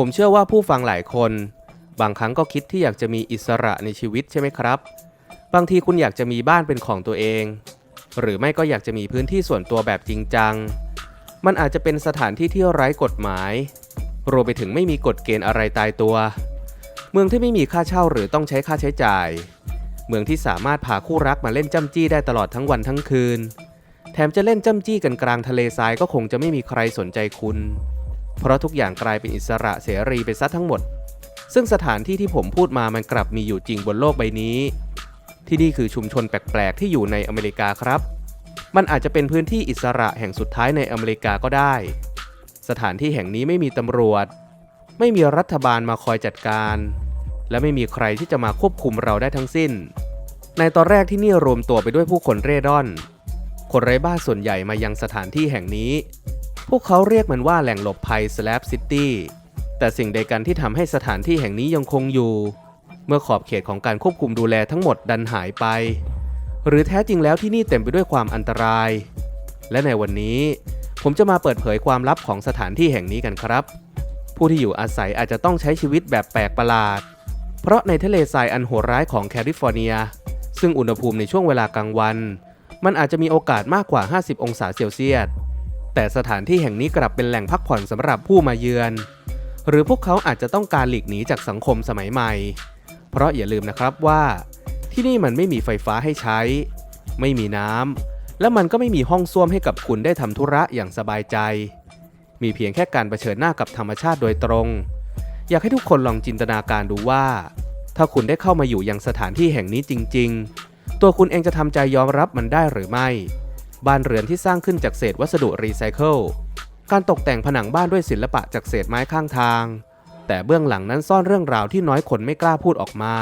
ผมเชื่อว่าผู้ฟังหลายคน บางครั้งก็คิดที่อยากจะมีอิสระในชีวิตใช่ไหมครับ บางทีคุณอยากจะมีบ้านเป็นของตัวเอง หรือไม่ก็อยากจะมีพื้นที่ส่วนตัวแบบจริงจัง มันอาจจะเป็นสถานที่ที่ไร้กฎหมาย รวมไปถึงไม่มีกฎเกณฑ์อะไรตายตัว เมืองที่ไม่มีค่าเช่าหรือต้องใช้ค่าใช้จ่าย เมืองที่สามารถพาคู่รักมาเล่นจ้ำจี้ได้ตลอดทั้งวันทั้งคืน แถมจะเล่นจ้ำจี้กันกลางทะเลทรายก็คงจะไม่มีใครสนใจคุณ เพราะทุกอย่างกลายเป็นอิสระเสรีไปซะทั้งหมด ซึ่งสถานที่ที่ผมพูดมามันกลับมีอยู่จริงบนโลกใบนี้ ที่นี่คือชุมชนแปลกๆ ที่อยู่ในอเมริกาครับ มันอาจจะเป็นพื้นที่อิสระแห่งสุดท้ายในอเมริกาก็ได้ สถานที่แห่งนี้ไม่มีตำรวจ ไม่มีรัฐบาลมาคอยจัดการ และไม่มีใครที่จะมาควบคุมเราได้ทั้งสิ้น ในตอนแรกที่นี่รวมตัวไปด้วยผู้คนเร่ร่อน คนไร้บ้านส่วนใหญ่มายังสถานที่แห่งนี้ พวกเขาเรียกมันว่าแหล่งหลบภัย Slab City แต่สิ่งใดกันที่ทำให้สถานที่แห่งนี้ยังคงอยู่ เมื่อขอบเขตของการควบคุมดูแลทั้งหมดดันหายไป หรือแท้จริงแล้วที่นี่เต็มไปด้วยความอันตราย และในวันนี้ ผมจะมาเปิดเผยความลับของสถานที่แห่งนี้กันครับ ผู้ที่อยู่อาศัยอาจจะต้องใช้ชีวิตแบบแปลกประหลาด เพราะในทะเลทรายอันโหดร้ายของแคลิฟอร์เนีย ซึ่งอุณหภูมิในช่วงเวลากลางวัน มันอาจจะมีโอกาสมากกว่า 50 องศาเซลเซียส แต่สถานที่แห่งนี้กลับเป็นแหล่งพักผ่อนสำหรับผู้มาเยือน หรือพวกเขาอาจจะต้องการหลีกหนีจากสังคมสมัยใหม่ เพราะอย่าลืมนะครับว่า ที่นี่มันไม่มีไฟฟ้าให้ใช้ ไม่มีน้ำและมันก็ไม่มีห้องส้วมให้กับคุณได้ทำธุระอย่างสบายใจ มีเพียงแค่การเผชิญหน้ากับธรรมชาติโดยตรง อยากให้ทุกคนลองจินตนาการดูว่า ถ้าคุณได้เข้ามาอยู่ยังสถานที่แห่งนี้จริง ๆ ตัวคุณเองจะทำใจยอมรับมันได้หรือไม่ บ้านเรือนที่สร้างขึ้นจากเศษวัสดุรีไซเคิล การตกแต่งผนังบ้านด้วยศิลปะจากเศษไม้ข้างทาง แต่เบื้องหลังนั้นซ่อนเรื่องราวที่น้อยคนไม่กล้าพูดออกมา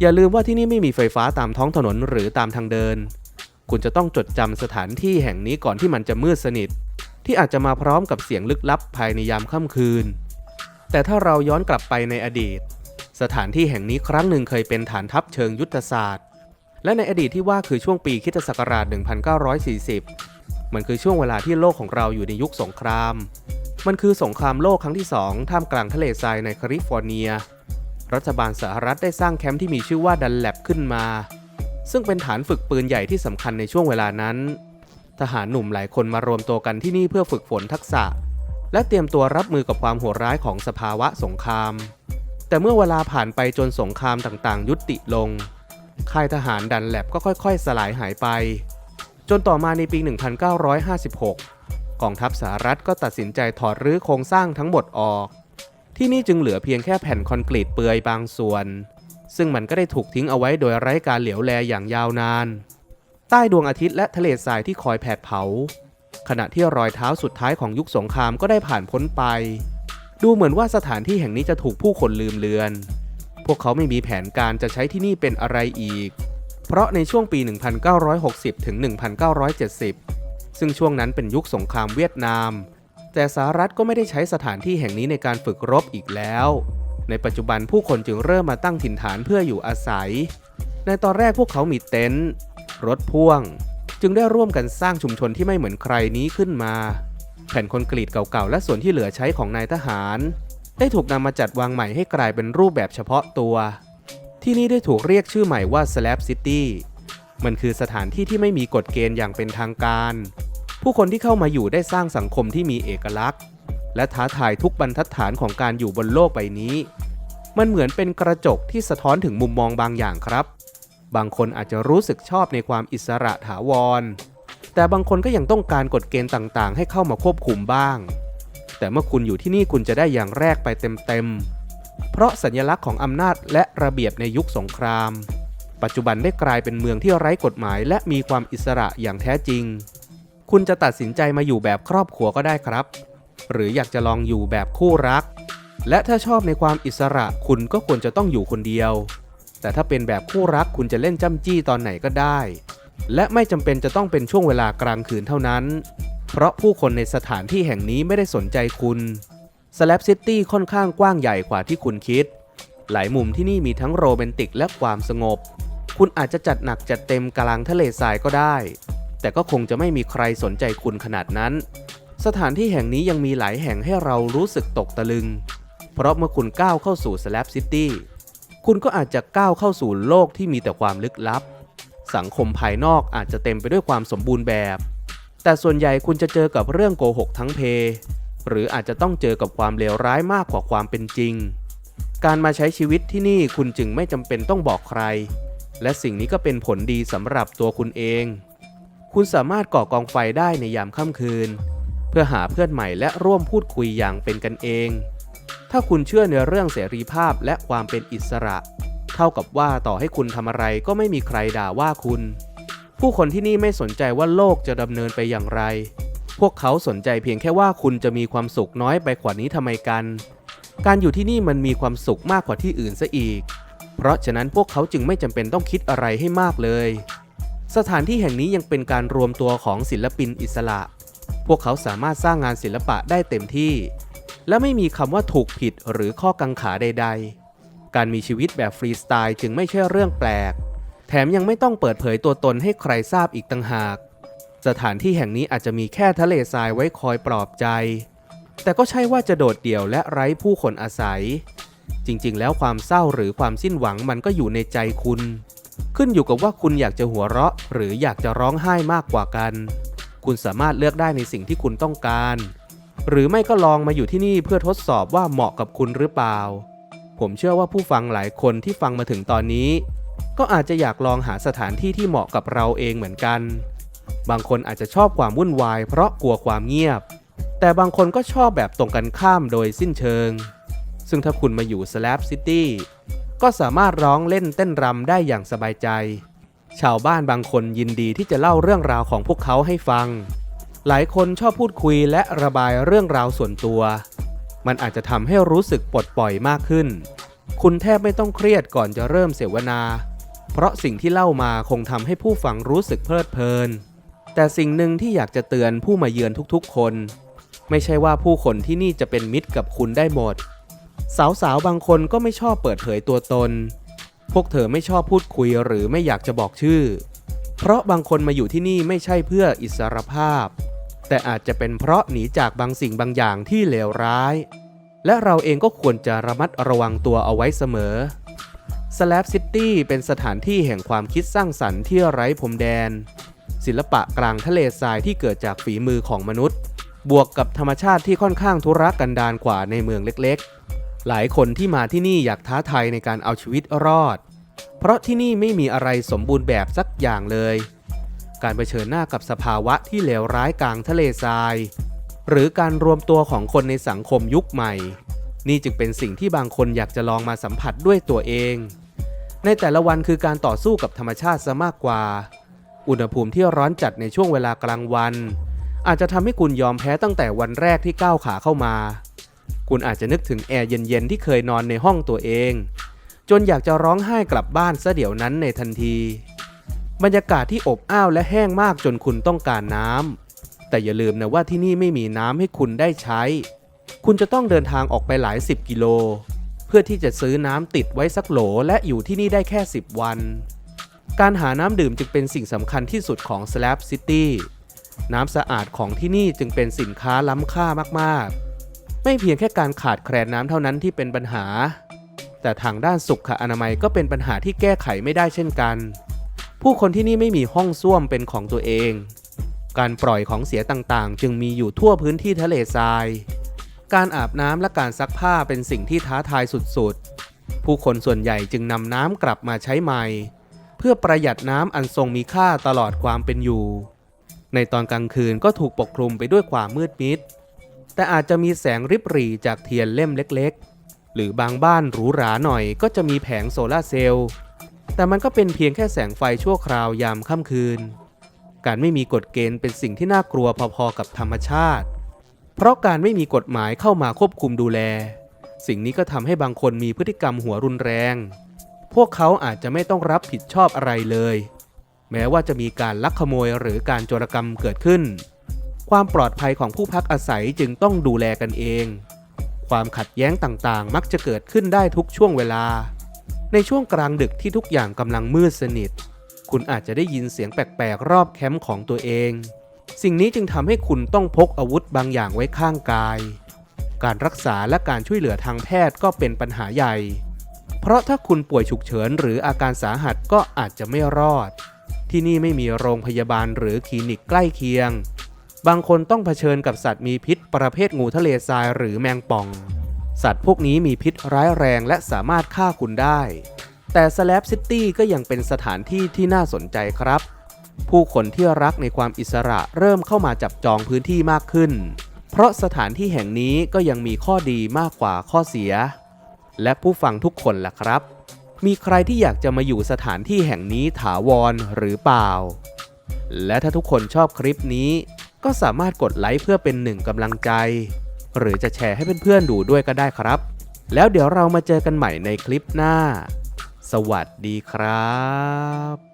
อย่าลืมว่าที่นี่ไม่มีไฟฟ้าตามท้องถนนหรือตามทางเดิน คุณจะต้องจดจำสถานที่แห่งนี้ก่อนที่มันจะมืดสนิท ที่อาจจะมาพร้อมกับเสียงลึกลับภายในยามค่ำคืน แต่ถ้าเราย้อนกลับไปในอดีต สถานที่แห่งนี้ครั้งหนึ่งเคยเป็นฐานทัพเชิงยุทธศาสตร์ และในอดีตที่ว่าคือช่วงปีคิตศักราช 1940 มันคือช่วงเวลาที่โลกของเราอยู่ในยุคสงคราม มันคือสงครามโลกครั้งที่ 2 ท่ามกลางทะเลทรายในแคลิฟอร์เนีย รัฐบาลสหรัฐได้สร้างแคมป์ที่มีชื่อว่าดันแลบขึ้นมา ซึ่งเป็นฐานฝึกปืนใหญ่ที่สำคัญในช่วงเวลานั้น ทหารหนุ่มหลายคนมารวมตัวกันที่นี่เพื่อฝึกฝนทักษะ และเตรียมตัวรับมือกับความโหดร้ายของสภาวะสงคราม แต่เมื่อเวลาผ่านไปจนสงครามต่างๆ ยุติลง ค่ายทหารดันแลบก็ค่อยๆ สลายหายไป จนต่อมาในปี 1956 กองทัพสหรัฐก็ตัดสินใจถอดรื้อโครงสร้างทั้งหมดออก ที่นี่จึงเหลือเพียงแค่แผ่นคอนกรีตเปลือยบางส่วน ซึ่งมันก็ได้ถูกทิ้งเอาไว้โดยไร้การเหลียวแลอย่างยาวนาน ใต้ดวงอาทิตย์และทะเลทรายที่คอยแผดเผา ขณะที่รอยเท้าสุดท้ายของยุคสงครามก็ได้ผ่านพ้นไป ดูเหมือนว่าสถานที่แห่งนี้จะถูกผู้คนลืมเลือน วกเขาไม่มีแผนการจะใช้ที่นี่เป็นอะไรอีก เพราะในช่วงปี 1960 ถึง 1970 ซึ่งช่วงนั้นเป็นยุคสงครามเวียดนาม แต่สหรัฐก็ไม่ได้ใช้สถานที่แห่งนี้ในการฝึกรบอีกแล้ว ในปัจจุบันผู้คนจึงเริ่มมาตั้งถิ่นฐานเพื่ออยู่อาศัย ในตอนแรกพวกเขามีเต็นท์รถพ่วง จึงได้ร่วมกันสร้างชุมชนที่ไม่เหมือนใครนี้ขึ้นมา แผ่นคอนกรีตเก่าๆและส่วนที่เหลือใช้ของนายทหาร ได้ถูกนำมาจัดวางใหม่ให้กลายเป็นรูปแบบเฉพาะตัว ที่นี่ได้ถูกเรียกชื่อใหม่ว่า Slab City มันคือสถานที่ที่ไม่มีกฎเกณฑ์อย่างเป็นทางการ ผู้คนที่เข้ามาอยู่ได้สร้างสังคมที่มีเอกลักษณ์ และท้าทายทุกบรรทัดฐานของการอยู่บนโลกใบนี้ มันเหมือนเป็นกระจกที่สะท้อนถึงมุมมองบางอย่างครับ บางคนอาจจะรู้สึกชอบในความอิสระถาวร แต่บางคนก็ยังต้องการกฎเกณฑ์ต่างๆ ให้เข้ามาควบคุมบ้าง แต่เมื่อคุณอยู่ที่นี่คุณจะได้อย่างแรกไปเต็มๆ เพราะสัญลักษณ์ของอำนาจและระเบียบในยุคสงคราม ปัจจุบันได้กลายเป็นเมืองที่ไร้กฎหมาย และมีความอิสระอย่างแท้จริง คุณจะตัดสินใจมาอยู่แบบครอบครัวก็ได้ครับ หรืออยากจะลองอยู่แบบคู่รัก และถ้าชอบในความอิสระคุณก็ควรจะต้องอยู่คนเดียว แต่ถ้าเป็นแบบคู่รักคุณจะเล่นจ้ำจี้ตอนไหนก็ได้ และไม่จำเป็นจะต้องเป็นช่วงเวลากลางคืนเท่านั้น เพราะผู้คนในสถานที่แห่งนี้ไม่ได้สนใจคุณ Slab City ค่อนข้างกว้างใหญ่กว่าที่คุณคิด หลายมุมที่นี่มีทั้งโรแมนติกและความสงบ คุณอาจจะจัดหนักจัดเต็มกลางทะเลทรายก็ได้ แต่ก็คงจะไม่มีใครสนใจคุณขนาดนั้น สถานที่แห่งนี้ยังมีหลายแห่งให้เรารู้สึกตกตะลึง เพราะเมื่อคุณก้าวเข้าสู่ Slab City คุณก็อาจจะก้าวเข้าสู่โลกที่มีแต่ความลึกลับ สังคมภายนอกอาจจะเต็มไปด้วยความสมบูรณ์แบบ แต่ส่วนใหญ่คุณจะเจอกับเรื่องโกหกทั้งเพ หรืออาจจะต้องเจอกับความเลวร้ายมากกว่าความเป็นจริง การมาใช้ชีวิตที่นี่คุณจึงไม่จำเป็นต้องบอกใคร และสิ่งนี้ก็เป็นผลดีสำหรับตัวคุณเอง คุณสามารถก่อกองไฟได้ในยามค่ำคืน เพื่อหาเพื่อนใหม่และร่วมพูดคุยอย่างเป็นกันเอง ถ้าคุณเชื่อในเรื่องเสรีภาพและความเป็นอิสระ เท่ากับว่าต่อให้คุณทำอะไรก็ไม่มีใครด่าว่าคุณ ผู้คนที่นี่ไม่สนใจว่าโลกจะดำเนินไปอย่างไร พวกเขาสนใจเพียงแค่ว่าคุณจะมีความสุขน้อยไปกว่านี้ทำไมกัน การอยู่ที่นี่มันมีความสุขมากกว่าที่อื่นซะอีก เพราะฉะนั้นพวกเขาจึงไม่จำเป็นต้องคิดอะไรให้มากเลย สถานที่แห่งนี้ยังเป็นการรวมตัวของศิลปินอิสระ พวกเขาสามารถสร้างงานศิลปะได้เต็มที่ และไม่มีคำว่าถูกผิดหรือข้อกังขาใด ๆ การมีชีวิตแบบฟรีสไตล์จึงไม่ใช่เรื่องแปลก แถมยังไม่ต้องเปิดเผยตัวตนให้ใครทราบอีกต่างหาก สถานที่แห่งนี้อาจจะมีแค่ทะเลทรายไว้คอยปลอบใจ แต่ก็ใช่ว่าจะโดดเดี่ยวและไร้ผู้คนอาศัย จริงๆ แล้วความเศร้าหรือความสิ้นหวังมันก็อยู่ในใจคุณ ขึ้นอยู่กับว่าคุณอยากจะหัวเราะ หรืออยากจะร้องไห้มากกว่ากัน คุณสามารถเลือกได้ในสิ่งที่คุณต้องการ หรือไม่ก็ลองมาอยู่ที่นี่เพื่อทดสอบว่าเหมาะกับคุณหรือเปล่า ผมเชื่อว่าผู้ฟังหลายคนที่ฟังมาถึงตอนนี้ ก็อาจจะอยากลองหาสถานที่ที่เหมาะกับเราเองเหมือนกัน บางคนอาจจะชอบความวุ่นวาย เพราะกลัวความเงียบ แต่บางคนก็ชอบแบบตรงกันข้ามโดยสิ้นเชิง ซึ่งถ้าคุณมาอยู่ Slab City ก็สามารถร้องเล่นเต้นรำได้อย่างสบายใจ ชาวบ้านบางคนยินดีที่จะเล่าเรื่องราวของพวกเขาให้ฟัง หลายคนชอบพูดคุยและระบายเรื่องราวส่วนตัว มันอาจจะทำให้รู้สึกปลดปล่อยมากขึ้น คุณแทบไม่ต้องเครียดก่อนจะเริ่มเสวนา เพราะสิ่งที่เล่ามาคงทำให้ผู้ฟังรู้สึกเพลิดเพลิน แต่สิ่งหนึ่งที่อยากจะเตือนผู้มาเยือนทุกๆ คน ไม่ใช่ว่าผู้คนที่นี่จะเป็นมิตรกับคุณได้หมด สาวๆ บางคนก็ไม่ชอบเปิดเผยตัวตน พวกเธอไม่ชอบพูดคุยหรือไม่อยากจะบอกชื่อ เพราะบางคนมาอยู่ที่นี่ไม่ใช่เพื่ออิสรภาพ แต่อาจจะเป็นเพราะหนีจากบางสิ่งบางอย่างที่เลวร้าย และเราเองก็ควรจะระมัดระวังตัวเอาไว้เสมอ Slab City เป็นสถานที่แห่งความคิดสร้างสรรค์ที่ไร้พรมแดน ศิลปะกลางทะเลทรายที่เกิดจากฝีมือของมนุษย์ บวกกับธรรมชาติที่ค่อนข้างทุรกันดารกว่าในเมืองเล็กๆ หลายคนที่มาที่นี่อยากท้าทายในการเอาชีวิตรอด เพราะที่นี่ไม่มีอะไรสมบูรณ์แบบสักอย่างเลย การเผชิญหน้ากับสภาวะที่เลวร้ายกลางทะเลทราย หรือการรวมตัวของคนในสังคมยุคใหม่ นี่จึงเป็นสิ่งที่บางคนอยากจะลองมาสัมผัสด้วยตัวเอง ในแต่ละวันคือการต่อสู้กับธรรมชาติซะมากกว่า อุณหภูมิที่ร้อนจัดในช่วงเวลากลางวัน อาจจะทำให้คุณยอมแพ้ตั้งแต่วันแรกที่ก้าวขาเข้ามา คุณอาจจะนึกถึงแอร์เย็นๆที่เคยนอนในห้องตัวเอง จนอยากจะร้องไห้กลับบ้านซะเดี๋ยวนั้นในทันที บรรยากาศที่อบอ้าวและแห้งมากจนคุณต้องการน้ำแต่อย่าลืมนะว่าที่นี่ไม่มีน้ำให้คุณได้ใช้ คุณจะต้องเดินทางออกไปหลายสิบกิโล เพื่อที่จะซื้อน้ำติดไว้สักโหลและอยู่ที่นี่ได้แค่ 10 วัน การหาน้ำดื่มจึงเป็นสิ่งสำคัญที่สุดของ Slab City น้ำสะอาดของที่นี่จึงเป็นสินค้าล้ำค่ามากๆ ไม่เพียงแค่การขาดแคลนน้ำเท่านั้นที่เป็นปัญหา แต่ทางด้านสุขอนามัยก็เป็นปัญหาที่แก้ไขไม่ได้เช่นกัน ผู้คนที่นี่ไม่มีห้องส้วมเป็นของตัวเอง การปล่อยของเสียต่างๆ จึงมีอยู่ทั่วพื้นที่ทะเลทราย การอาบน้ำและการซักผ้าเป็นสิ่งที่ท้าทายสุดๆ ผู้คนส่วนใหญ่จึงนำน้ำกลับมาใช้ใหม่ เพื่อประหยัดน้ำอันทรงมีค่าตลอดความเป็นอยู่ ในตอนกลางคืนก็ถูกปกคลุมไปด้วยความมืดมิด แต่อาจจะมีแสงริบหรี่จากเทียนเล่มเล็กๆ หรือบางบ้านหรูหราหน่อยก็จะมีแผงโซลาเซลล์ แต่มันก็เป็นเพียงแค่แสงไฟชั่วคราวยามค่ำคืน การไม่มีกฎเกณฑ์เป็นสิ่งที่น่ากลัวพอๆกับธรรมชาติ เพราะการไม่มีกฎหมายเข้ามาควบคุมดูแล สิ่งนี้ก็ทำให้บางคนมีพฤติกรรมหัวรุนแรง พวกเขาอาจจะไม่ต้องรับผิดชอบอะไรเลย แม้ว่าจะมีการลักขโมยหรือการโจรกรรมเกิดขึ้น ความปลอดภัยของผู้พักอาศัยจึงต้องดูแลกันเอง ความขัดแย้งต่างๆ มักจะเกิดขึ้นได้ทุกช่วงเวลา ในช่วงกลางดึกที่ทุกอย่างกำลังมืดสนิท คุณอาจจะได้ยินเสียงแปลกๆรอบแคมป์ของตัวเอง สิ่งนี้จึงทำให้คุณต้องพกอาวุธบางอย่างไว้ข้างกาย การรักษาและการช่วยเหลือทางแพทย์ก็เป็นปัญหาใหญ่ เพราะถ้าคุณป่วยฉุกเฉินหรืออาการสาหัสก็อาจจะไม่รอด ที่นี่ไม่มีโรงพยาบาลหรือคลินิกใกล้เคียง บางคนต้องเผชิญกับสัตว์มีพิษ ประเภทงูทะเลทรายหรือแมงป่อง สัตว์พวกนี้มีพิษร้ายแรงและสามารถฆ่าคุณได้ แต่สแลปซิตี้ก็ยังเป็นสถานที่ที่น่าสนใจครับ ผู้คนที่รักในความอิสระเริ่มเข้ามาจับจองพื้นที่มากขึ้น เพราะสถานที่แห่งนี้ก็ยังมีข้อดีมากกว่าข้อเสีย และผู้ฟังทุกคนล่ะครับ มีใครที่อยากจะมาอยู่สถานที่แห่งนี้ถาวรหรือเปล่า และถ้าทุกคนชอบคลิปนี้ ก็สามารถกดไลค์เพื่อเป็นหนึ่งกำลังใจ หรือจะแชร์ให้เพื่อนๆดูด้วยก็ได้ครับ แล้วเดี๋ยวเรามาเจอกันใหม่ในคลิปหน้า สวัสดีครับ